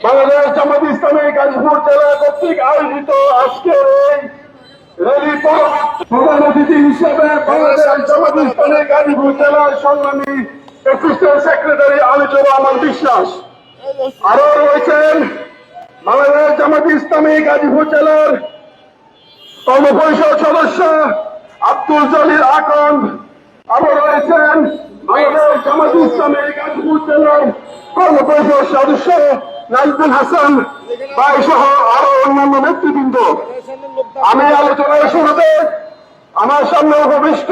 বাংলাদেশ জামাত ইসলামী গাজীপুর জেলা কর্তৃক আয়োজিত আজকের এই র্যালি প্রধান অতিথি হিসেবে বাংলাদেশ জামাত ইসলামী গাজীপুর জেলার সংগ্রামী অ্যাসিস্ট্যান্ট সেক্রেটারি আলিজুর রহমান বিশ্বাস। আরও রয়েছেন বাংলাদেশ জামাত ইসলামী গাজীপুর জেলার কর্মপরিষদ সদস্য আব্দুল জলিল আকন আরও রয়েছেন বাংলাদেশ জামাত ইসলামী গাজীপুর জেলার কর্মপরিষদ সদস্য নাজমুল হাসান ভাই সহ আরও অন্যান্য নেতৃবৃন্দ। আমি আলোচনার শুরুতে আমার সামনে উপবিষ্ট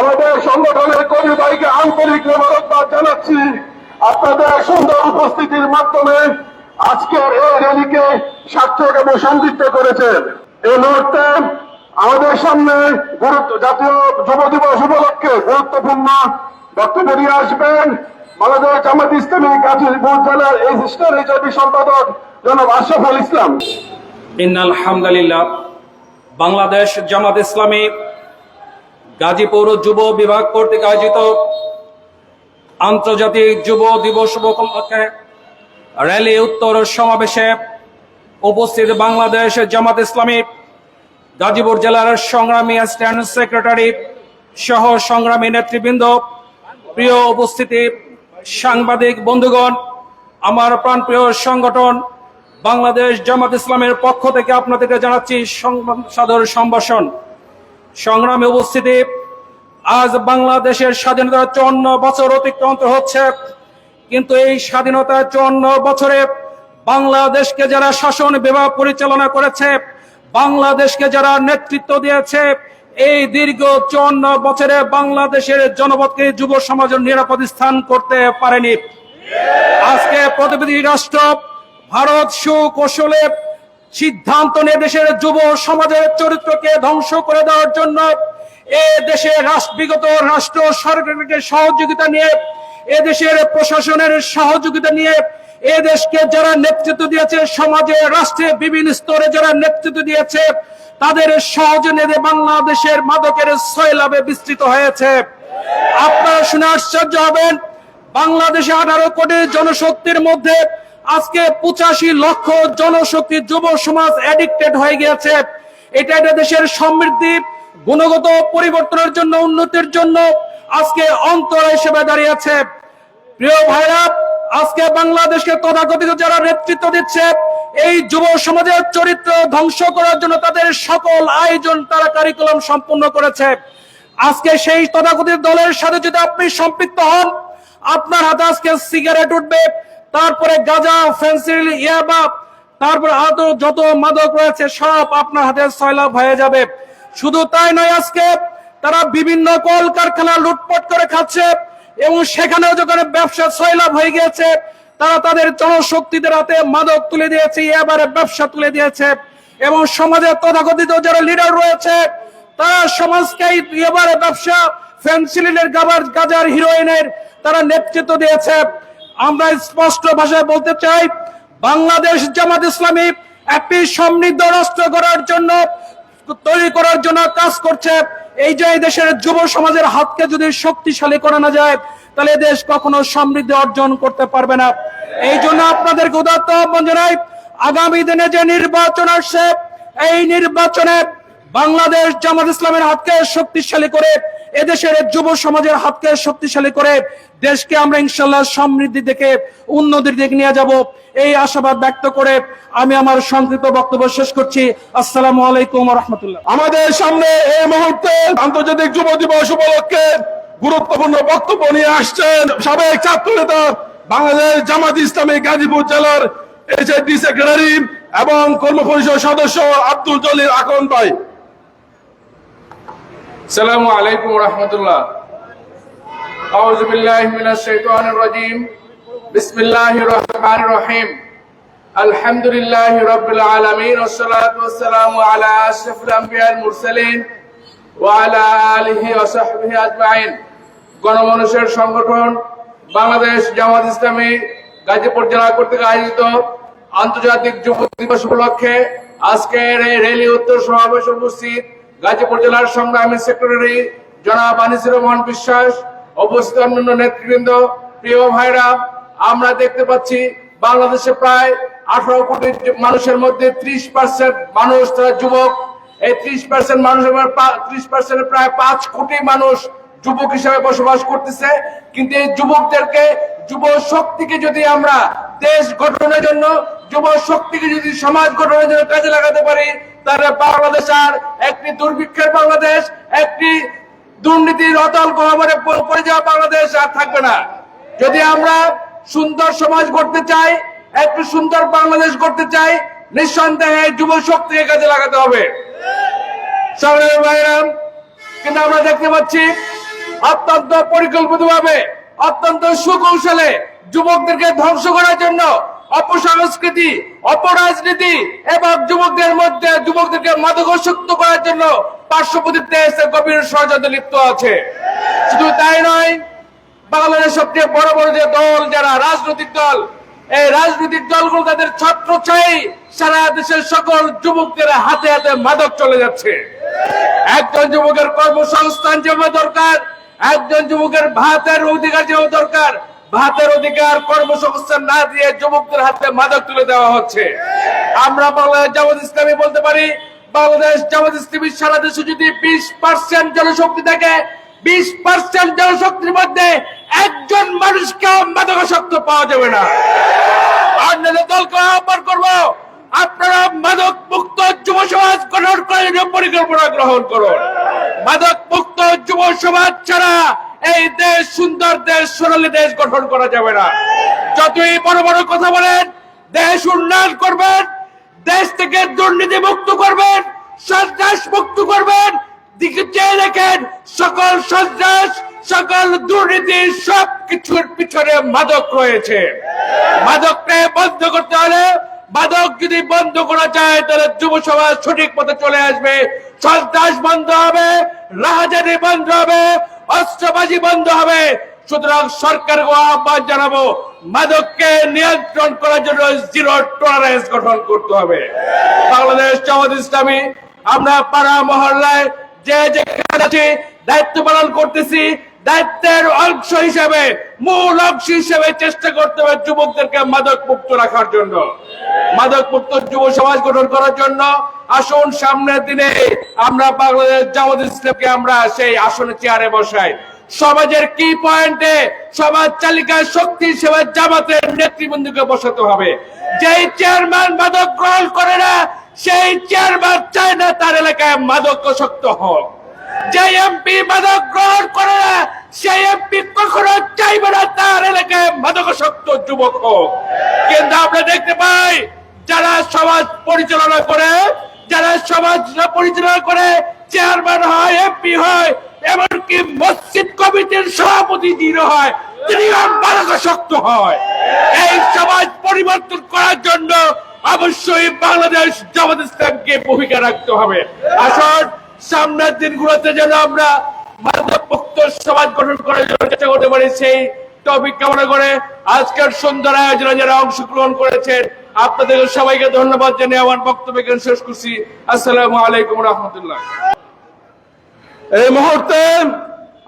আমাদের সংগঠনের কর্মী ভাইকে আন্তরিক মোবারকবাদ জানাচ্ছি। আপনাদের সুন্দর উপস্থিতির মাধ্যমে আজকের এই র্যালিকে সার্থক এবং সমৃদ্ধ করেছেন এই মুহূর্তে আমাদের সামনে গুরুত্ব জাতীয় যুব দিবস উপলক্ষে গুরুত্বপূর্ণ বক্তব্য নিয়ে আসবেন বাংলাদেশ জামাত ইসলামী গাজীপুর এই সম্পাদক জনাব আশরাফুল ইসলাম। ইন্নাল হামদালিল্লাহ, বাংলাদেশ জামাত ইসলামী গাজীপুর যুব বিভাগ কর্তৃক আয়োজিত আন্তর্জাতিক যুব দিবস উপলক্ষে র্যালি উত্তর সমাবেশে উপস্থিত বাংলাদেশ জামাত ইসলামী, গাজীপুর জেলার সংগ্রামী স্ট্যান্ড সেক্রেটারি সহ সংগ্রামী নেতৃবৃন্দ, প্রিয় উপস্থিতি সাংবাদিক বন্ধুগণ, আমার প্রাণপ্রিয় সংগঠন বাংলাদেশ জামাত ইসলামের পক্ষ থেকে আপনাদেরকে জানাচ্ছি সাদর সম্ভাষণ। সংগ্রামে উপস্থিতি। আজ বাংলাদেশের স্বাধীনতার চুয়ান্ন বছর অতিক্রান্ত হচ্ছে। কিন্তু এই স্বাধীনতার চুয়ান্ন বছরে বাংলাদেশকে যারা শাসন বিভাগ পরিচালনা করেছে, বাংলাদেশকে যারা নেতৃত্ব দিয়েছে এই দীর্ঘ চুয়ান্ন বছরে বাংলাদেশের জনপদকে যুব সমাজের নিরাপদ স্থান করতে পারেনি। আজকে প্রতিনিধি রাষ্ট্র ভারত সুকৌশলে সিদ্ধান্ত নিয়ে দেশের যুব সমাজের চরিত্রকে ধ্বংস করে দেওয়ার জন্য এ দেশে বিগত রাষ্ট্র সরকারকে সহযোগিতা নিয়ে এদেশের প্রশাসনের সহযোগিতা নিয়ে এ দেশকে যারা নেতৃত্ব দিয়েছে, সমাজে, রাষ্ট্রে, বিভিন্ন স্তরে যারা নেতৃত্ব দিয়েছে, তাদের সহযোগিতা বাংলাদেশের মাদকের সয়লাভে বিস্তৃত হয়েছে। আপনারা শুনে আশ্চর্য হবেন, বাংলাদেশে আঠারো কোটি জনশক্তির মধ্যে আজকে পঁচাশি লক্ষ জনশক্তি যুব সমাজ অ্যাডিক্টেড হয়ে গিয়েছে। এটা এটা দেশের সমৃদ্ধি, গুণগত পরিবর্তনের জন্য, উন্নতির জন্য আজকে অন্তর হিসেবে দাঁড়িয়েছে প্রিয় ভাইরা আজকে বাংলাদেশকে তথাকথিত যারা নেতৃত্ব দিচ্ছে, এই যুব সমাজের চরিত্র ধ্বংস করার জন্য তাদের সকল আয়োজন তারা কারিকুলাম সম্পূর্ণ করেছে। আজকে সেই তথাকথিত দলের সাথে যদি আপনি সম্পৃক্ত হন, আপনার হাতে আজকে সিগারেট উঠবে, তারপরে গাঁজা ফেন্সিল ইয়াবা, তারপরে আরও যত মাদক রয়েছে, সব আপনার হাতে সয়লাভ হয়ে যাবে। শুধু তাই নয়, আজকে তারা বিভিন্ন কল কারখানা লুটপাট করে খাচ্ছে। এবং সেখানেও যখন ব্যবসা সয়লাভ হয়ে গিয়েছে, তারা তাদের জনশক্তিদের হাতে মাদক তুলে দিয়েছে, এবারে ব্যবসা তুলে দিয়েছে। এবং সমাজের তথাকথিত যারা লিডার রয়েছে, তারা সমাজকে এবারে ব্যবসা ফেন্সিলিনের গাবার গাজার হিরোইনের তারা নেতৃত্ব দিয়েছে। আমরা স্পষ্ট ভাষায় বলতে চাই, বাংলাদেশ জামাত ইসলামী একটি সমৃদ্ধ রাষ্ট্র গড়ার জন্য, তৈরি করার জন্য কাজ করছে। এই যে দেশের যুব সমাজের হাতকে যদি শক্তিশালী করা না যায়, তাহলে দেশ কখনো সমৃদ্ধি অর্জন করতে পারবে না। এই জন্য আপনাদের উদাত্ত আহ্বান জানাই, আগামী দিনে যে নির্বাচন আসছে, এই নির্বাচনে বাংলাদেশ জামাত ইসলামের হাতকে শক্তিশালী করে এদেশের যুব সমাজের হাতকে শক্তিশালী করে দেশকে আমরা ইনশাল্লাহ সমৃদ্ধি দেখে, উন্নতির দিকে নিয়ে যাব। এই আশাবাদ ব্যক্ত করে আমি আমার সংক্ষিপ্ত বক্তব্য শেষ করছি। আসসালামু আলাইকুম রহমতুল্লাহ। আমাদের সামনে এই মুহূর্তে আন্তর্জাতিক যুব দিবস উপলক্ষে গুরুত্বপূর্ণ বক্তব্য নিয়ে আসছেন সাবেক ছাত্র নেতা বাংলাদেশ জামাত ইসলামী গাজীপুর জেলার এইচএডি সেক্রেটারি এবং কর্মপরিষদ সদস্য আব্দুল জলিল আকন ভাই। السلام عليكم ورحمة الله أعوذ بالله من الشيطان الرجيم بسم الله الرحمن الرحيم الحمد لله رب العالمين والصلاة والسلام على أشرف الأنبياء المرسلين وعلى آله وصحبه أجمعين গণমানুষের সংগঠন বাংলাদেশ জামাত ইসলামী গাজীপুর জেলা কর্তৃক আয়োজিত আন্তর্জাতিক যুব দিবস উপলক্ষে আজকের এই রেলি উত্তর সমাবেশ উপস্থিত গাজীপুর জেলার সংগ্রামী সেক্রেটারি জনাব আনিসুর রহমান বিশ্বাস উপস্থিত অন্যান্য নেতৃবৃন্দ, প্রিয় ভাইরা, আমরা দেখতে পাচ্ছি বাংলাদেশে প্রায় আঠারো কোটি মানুষের মধ্যে ত্রিশ পার্সেন্ট মানুষ তারা যুবক। এই ত্রিশ পার্সেন্ট মানুষের ত্রিশ পার্সেন্টের প্রায় পাঁচ কোটি মানুষ যুবক হিসাবে বসবাস করতেছে। কিন্তু এই যুবকদেরকে যুব শক্তিকে যদি আমরা দেশ গঠনের জন্য যুব শক্তিকে যদি সমাজ গঠনের জন্য কাজে লাগাতে পারি, তাহলে বাংলাদেশ আর একটি দুর্ভিক্ষের বাংলাদেশ, একটি দুর্নীতির অতল গহ্বরে পড়ে যাওয়া বাংলাদেশ আর থাকবে না। যদি আমরা সুন্দর সমাজ গড়তে চাই, একটু সুন্দর বাংলাদেশ গড়তে চাই, নিঃসন্দেহে যুব শক্তিকে কাজে লাগাতে হবে। কিন্তু আমরা দেখতে পাচ্ছি অত্যন্ত পরিকল্পিতভাবে, অত্যন্ত সুকৌশলে যুবকদেরকে ধ্বংস করার জন্য অপসংস্কৃতি, অপরাজনীতি এবং যুবকদের মধ্যে যুবকদেরকে মাদকাসক্ত করার জন্য পার্শ্ববর্তী দেশে গভীর ষড়যন্ত্রে লিপ্ত আছে। শুধু তাই নয়, বাংলাদেশের সবচেয়ে বড় বড় যে দল, যারা রাজনৈতিক দল, এই রাজনৈতিক দলগুলো তাদের ছত্র ছাই সারা দেশের সকল যুবকদের হাতে হাতে মাদক চলে যাচ্ছে। একজন যুবকের কর্মসংস্থান যেমন দরকার, একজন যুবকের ভাতের অধিকার যেমন দরকার ভাতের অধিকার কর্মসংস্থান না দিয়ে যুবকদের হাতে মাদক তুলে দেওয়া হচ্ছে। আমরা বাংলাদেশ জামাত ইসলামী বলতে পারি, বাংলাদেশ জামাত ইসলামী সারা দেশে যদি বিশ পার্সেন্ট জনশক্তি থাকে, বিশ পার্সেন্ট জনশক্তির মধ্যে একজন মানুষকে মাদকাসক্ত পাওয়া যাবে না। অন্যান্য দলকে আহ্বান করব, আপনারা মাদক মুক্ত যুব সমাজ গঠন করে পরিকল্পনা গ্রহণ করুন। মাদক মুক্ত যুব সমাজ ছাড়া এই দেশ সুন্দর দেশ, সোনালী দেশ গঠন করা যাবে না। যতই বড় বড় কথা বলেন, দেশ উন্নয়ন করবেন, দেশ থেকে দুর্নীতি মুক্ত করবেন, সন্ত্রাস মুক্ত করবেন, দিকে চেয়ে দেখেন, সকল সন্ত্রাস, সকল দুর্নীতি সব কিছুর পিছনে মাদক রয়েছে। মাদককে বন্ধ করতে হলে, মাদক যদি বন্ধ করা যায়, তাহলে যুব সমাজ সঠিক পথে চলে আসবে। সন্ত্রাস বন্ধ হবে রাহাজানি বন্ধ হবে অস্ত্রবাজি বন্ধ হবে। সুতরাং সরকারকে আহ্বান জানাব, মাদককে নিয়ন্ত্রণ করার জন্য জিরো টলারেন্স গঠন করতে হবে। বাংলাদেশ জামাত ইসলামী, আমরা পাড়া মহল্লায় যে আছি, দায়িত্ব পালন করতেছি দায়িত্বের অংশ হিসেবে, মূল অংশ হিসেবে চেষ্টা করতে হবে যুবকদেরকে মাদক মুক্ত রাখার জন্য। মাদক মুক্ত যুব সমাজ গঠন করার জন্য। আসুন, সামনের দিনে আমরা বাংলাদেশ জামাত ইসলামকে আমরা সেই আসনে চেয়ারে বসাই। সমাজের কি পয়েন্টে সমাজ চালিকার শক্তি হিসেবে জামাতের নেতৃবৃন্দকে বসাতে হবে। যেই চেয়ারম্যান মাদক গ্রহণ করে না, সেই চেয়ারম্যান চায় না তার এলাকায় মাদকাসক্ত হোক। যে এমপি মাদক গ্রহণ করে না সেই এমপি কখনো চাইবে না তার এলাকায় মাদকাসক্ত যুবক হোক। কিন্তু আমরা দেখতে পাই, যারা সমাজ পরিচালনা করে, যারা সমাজ পরিচালনা করে, চেয়ারম্যান হয় এমপি হয়, এমনকি মসজিদ কমিটির সভাপতি যিনি হয়, তিনিও মাদকাসক্ত হয়। এই সমাজ পরিবর্তন করার জন্য অবশ্যই বাংলাদেশ জামাত ইসলামকে ভূমিকা রাখতে হবে। আসুন সামনের দিনগুলোতে যেন আমরা মাদকমুক্ত সমাজ গঠন করার জন্য চেষ্টা করতে পারি, সেই টপিক কামনা করে আজকের সুন্দর আয়োজনে যারা অংশগ্রহণ করেছেন, আপনাদের সবাইকে ধন্যবাদ জানিয়ে আমার বক্তব্য এখানে শেষ করছি। আসসালামু আলাইকুম রহমতুল্লাহ। এই মুহূর্তে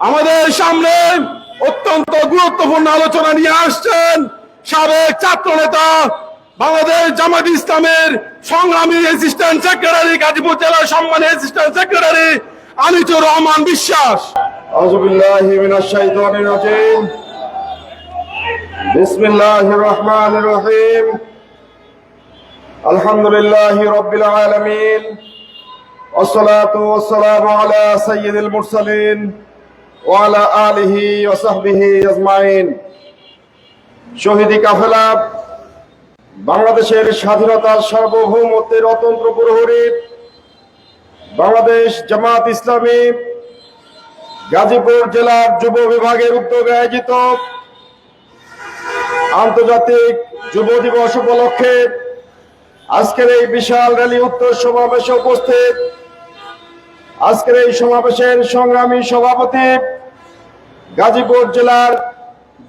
আমাদের সামনে অত্যন্ত গুরুত্বপূর্ণ আলোচনা নিয়ে আসছেন সাবেক ছাত্র নেতা বাংলাদেশ জামাত ইসলামের সংগ্রামী অ্যাসিস্ট্যান্ট সেক্রেটারি গাজীপুর জেলার সম্মানী অ্যাসিস্ট্যান্ট সেক্রেটারি আনিচুর রহমান বিশ্বাস أعوذ بالله من الشيطان الرجيم بسم الله الرحمن الرحيم الحمد لله رب العالمين والصلاة والسلام على سيد المرسلين وعلى آله وصحبه أجمعين শহীদি কাফেলা বাংলাদেশের স্বাধীনতার সার্বভৌমত্বের অতন্ত্র প্রহরী বাংলাদেশ জামাত ইসলামী গাজীপুর জেলার যুব বিভাগের উদ্যোগে আয়োজিত আন্তর্জাতিক যুব দিবস উপলক্ষে আজকের এই বিশাল র্যালি উত্তর সমাবেশে উপস্থিত। আজকের এই সমাবেশের সংগ্রামী সভাপতি গাজীপুর জেলার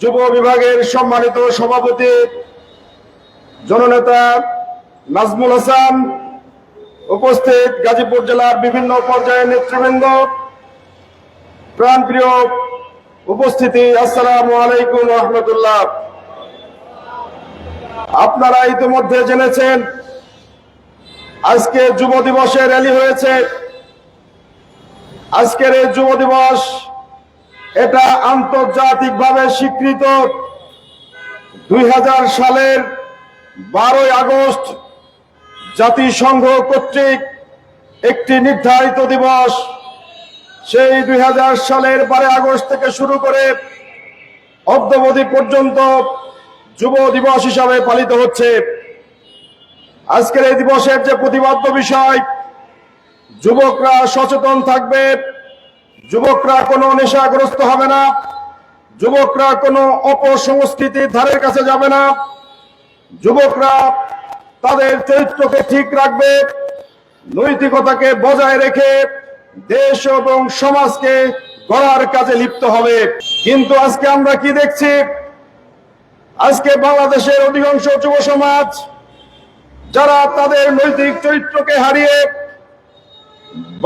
যুব বিভাগের সম্মানিত সভাপতি জননেতা নাজমুল হাসান, উপস্থিত গাজীপুর জেলার বিভিন্ন পর্যায়ের নেতৃবৃন্দ, প্রাণপ্রিয় উপস্থিতি, আসসালামু আলাইকুম রহমতুল্লাহ। আপনারা ইতিমধ্যে জেনেছেন, আজকে যুব দিবসে র্যালি হয়েছে। আজকের এই যুব দিবস এটা আন্তর্জাতিকভাবে স্বীকৃত। দুই হাজার সালের বারোই আগস্ট জাতিসংঘ কর্তৃক একটি নির্ধারিত দিবস, সেই দুই হাজার সালের বারো আগস্ট থেকে শুরু করে অদ্যবধি পর্যন্ত যুব দিবস হিসাবে পালিত হচ্ছে। আজকের এই দিবসের যে প্রতিবাদ্য বিষয়, যুবকরা সচেতন থাকবে, যুবকরা কোনো নেশাগ্রস্ত হবে না, যুবকরা কোনো অপসংস্কৃতির ধারের কাছে যাবে না যুবকরা তাদের চরিত্রকে ঠিক রাখবে, নৈতিকতাকে বজায় রেখে দেশ এবং সমাজকে গড়ার কাজে লিপ্ত হবে। কিন্তু আজকে আমরা কি দেখছি? আজকে বাংলাদেশের অধিকাংশ যুব সমাজ, যারা তাদের নৈতিক চরিত্রকে হারিয়ে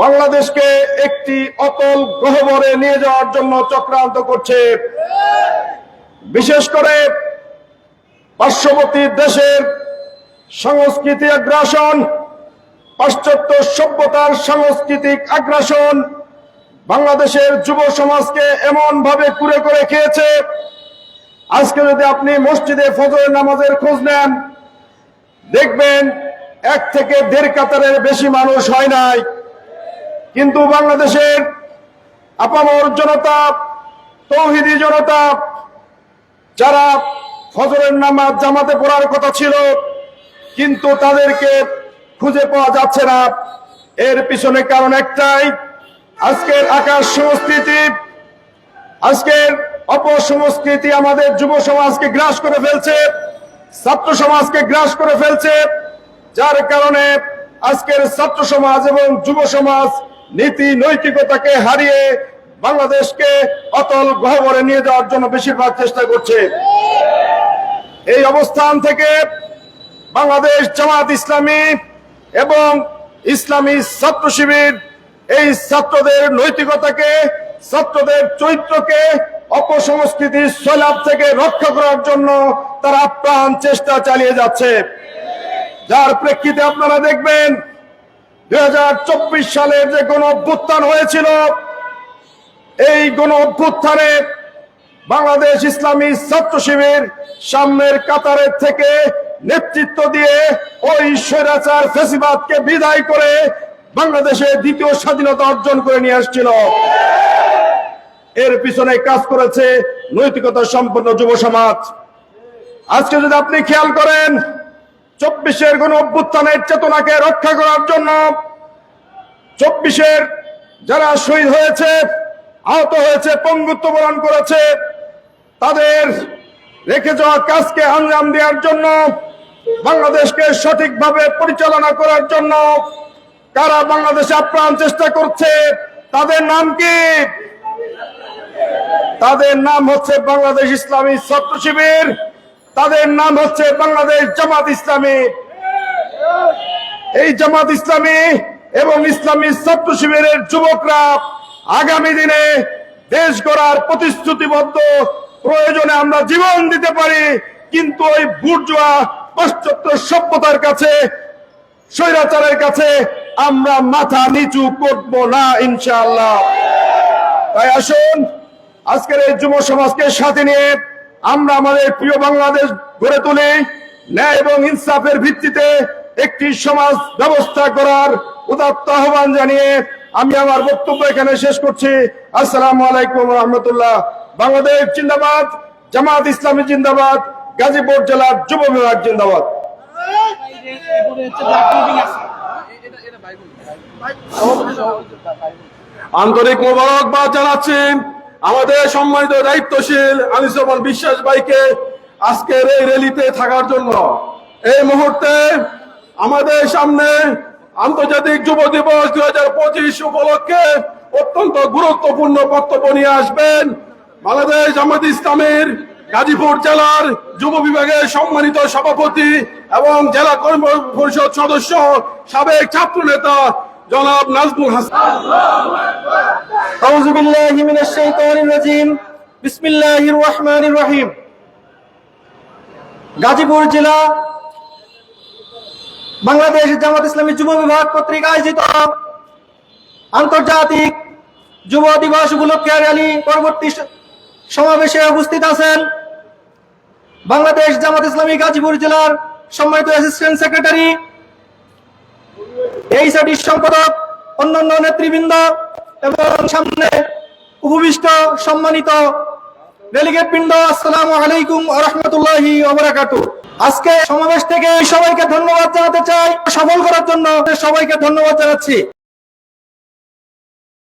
বাংলাদেশকে একটি অতল গহবরে নিয়ে যাওয়ার জন্য চক্রান্ত করছে। বিশেষ করে পার্শ্ববর্তী দেশের সংস্কৃতি আগ্রাসন, পাশ্চাত্য সভ্যতার সাংস্কৃতিক আগ্রাসন বাংলাদেশের যুব সমাজকে এমন ভাবে কুরে করে খেয়েছে। আজকে যদি আপনি মসজিদে ফজরের নামাজের খোঁজ নেন, দেখবেন এক থেকে দেড় কাতারের বেশি মানুষ হয় নাই। কিন্তু বাংলাদেশের আপামর জনতা, তৌহিদি জনতা, যারা ফজরের নামাজ জামাতে পড়ার কথা ছিল, কিন্তু তাদেরকে খুঁজে পাওয়া যাচ্ছে না। এর পিছনে কারণ একটাই, আজকের আকাশ সংস্কৃতি আজকের অপসংস্কৃতি আমাদের যুব সমাজকে গ্রাস করে ফেলছে, ছাত্র সমাজকে গ্রাস করে ফেলছে, যার কারণে আজকের ছাত্র সমাজ এবং যুব সমাজ নীতি নৈতিকতাকে হারিয়ে বাংলাদেশকে অতল গহবরে নিয়ে যাওয়ার জন্য বেশিরভাগ চেষ্টা করছে। এই অবস্থান থেকে বাংলাদেশ জামাত ইসলামী এবং ইসলামী ছাত্র শিবির এই ছাত্রদের নৈতিকতাকে, ছাত্রদের চরিত্রকে অপসংস্কৃতির সৈলাভ থেকে রক্ষা করার জন্য তারা প্রাণ চেষ্টা চালিয়ে যাচ্ছে। যার প্রেক্ষিতে আপনারা দেখবেন দু হাজার চব্বিশ সালের যে গণ অভ্যুত্থান হয়েছিল, এই গণ অভ্যুত্থানে বাংলাদেশ ইসলামী ছাত্র শিবির সামনের কাতারের থেকে নেতৃত্ব দিয়ে ওই স্বৈরাচার ফেসিবাদকে বিদায় করে বাংলাদেশে দ্বিতীয় স্বাধীনতা অর্জন করে নিয়ে আসছিল। এর পিছনে কাজ করেছে নৈতিকতা সম্পন্ন যুব সমাজ। আজকে যদি আপনি খেয়াল করেন, চব্বিশের কোন অভ্যুত্থানের চেতনাকে রক্ষা করার জন্য চব্বিশের যারা শহীদ হয়েছে, আহত হয়েছে, পঙ্গুত্ব বরণ করেছে তাদের রেখে যাওয়া কাজকে আঞ্জাম দেওয়ার জন্য, বাংলাদেশকে সঠিকভাবে পরিচালনা করার জন্য কারা বাংলাদেশে আপ্রাণ চেষ্টা করছে, তাদের নাম কি? তাদের নাম হচ্ছে বাংলাদেশ ইসলামী ছাত্র শিবির, তাদের নাম হচ্ছে বাংলাদেশ জামাত ইসলামী। এই জামাত ইসলামী এবং ইসলামী ছাত্র শিবিরের যুবকরা আগামী দিনে দেশ গড়ার প্রতিশ্রুতিবদ্ধ প্রয়োজনে আমরা জীবন দিতে পারি, কিন্তু ওই বুর্জুয়া পাশ্চাত্য সভ্যতার কাছে, স্বৈরাচারের কাছে আমরা মাথা নিচু করব না, ইনশাআল্লাহ। তাই আসুন, আজকের এই যুব সমাজকে সাথে নিয়ে আমরা আমাদের প্রিয় বাংলাদেশ গড়ে তুলি, ন্যায় এবং ইনসাফের ভিত্তিতে একটি সমাজ ব্যবস্থা করার উদাত্ত আহ্বান জানিয়ে আমি আমার বক্তব্য এখানে শেষ করছি। আসসালামু আলাইকুম রহমতুল্লাহ। বাংলাদেশ জিন্দাবাদ, জামাত ইসলামী জিন্দাবাদ, গাজীপুর জেলার যুব বিভাগ জিন্দাবাদ। আন্তরিক মোবারকবাদ জানাচ্ছি আমাদের সম্মানিত দায়িত্বশীল আনিসমান বিশ্বাস ভাইকে আজকের এই র্যালিতে থাকার জন্য। এই মুহূর্তে আমাদের সামনে আন্তর্জাতিক যুব দিবস দুই হাজার পঁচিশ উপলক্ষে অত্যন্ত গুরুত্বপূর্ণ বক্তব্য নিয়ে আসবেন বাংলাদেশ জামাত ইসলামের গাজীপুর জেলার যুব বিভাগের সম্মানিত সভাপতি এবং জেলা কর্ম পরিষদ সদস্য, সাবেক ছাত্র নেতা জনাব নাজমুল হাসান। গাজীপুর জেলা বাংলাদেশ জামাত ইসলামী যুব বিভাগ কর্তৃক আয়োজিত আন্তর্জাতিক যুব দিবস উপলক্ষে র্যালি পরবর্তী সমাবেশে উপস্থিত আছেন বাংলাদেশ জামাত ইসলামী গাজীপুর জেলার সম্মানিত অ্যাসিস্ট্যান্ট সেক্রেটারি এই সাটির সম্পাদক, অন্যান্য নেতৃবৃন্দ এবং সামনে উপবিষ্ট সম্মানিত ডেলিগেট বৃন্দ, আসসালামু আলাইকুম রহমতুল্লাহি আজকে সমাবেশ থেকে সবাইকে ধন্যবাদ জানাতে চাই সফল করার জন্য সবাইকে ধন্যবাদ জানাচ্ছি।